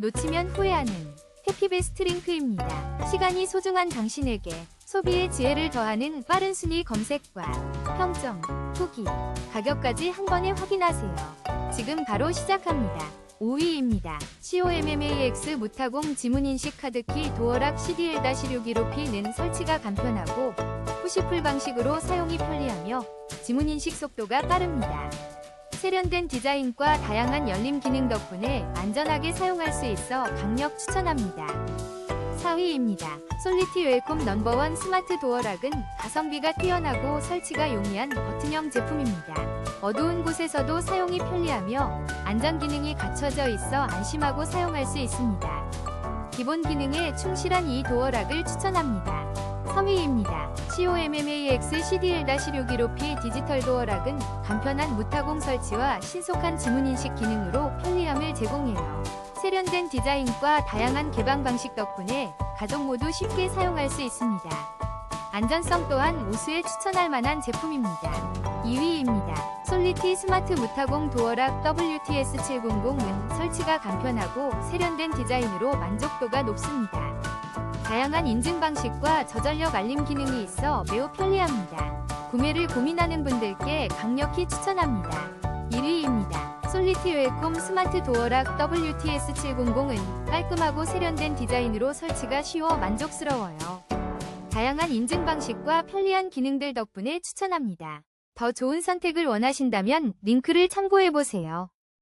놓치면 후회하는 해피베스트 링크입니다. 시간이 소중한 당신에게 소비의 지혜를 더하는 빠른 순위 검색과 평점, 후기, 가격까지 한 번에 확인하세요. 지금 바로 시작합니다. 5위입니다. COMMAX 무타공 지문인식 카드키 도어락 CDL-615P는 설치가 간편하고 푸시풀 방식으로 사용이 편리하며 지문인식 속도가 빠릅니다. 세련된 디자인과 다양한 열림 기능 덕분에 안전하게 사용할 수 있어 강력 추천합니다. 4위입니다. 솔리티 웰콤 넘버원 스마트 도어락은 가성비가 뛰어나고 설치가 용이한 버튼형 제품입니다. 어두운 곳에서도 사용이 편리하며 안전 기능이 갖춰져 있어 안심하고 사용할 수 있습니다. 기본 기능에 충실한 이 도어락을 추천합니다. 3위입니다. COMMAX CDL-615P 디지털 도어락은 간편한 무타공 설치와 신속한 지문인식 기능으로 편리함을 제공해요. 세련된 디자인과 다양한 개방 방식 덕분에 가족 모두 쉽게 사용할 수 있습니다. 안전성 또한 우수에 추천할 만한 제품입니다. 2위입니다. 솔리티 스마트 무타공 도어락 WTS700은 설치가 간편하고 세련된 디자인으로 만족도가 높습니다. 다양한 인증 방식과 저전력 알림 기능이 있어 매우 편리합니다. 구매를 고민하는 분들께 강력히 추천합니다. 1위입니다. 솔리티 웰콤 스마트 도어락 WTS700은 깔끔하고 세련된 디자인으로 설치가 쉬워 만족스러워요. 다양한 인증 방식과 편리한 기능들 덕분에 추천합니다. 더 좋은 선택을 원하신다면 링크를 참고해보세요.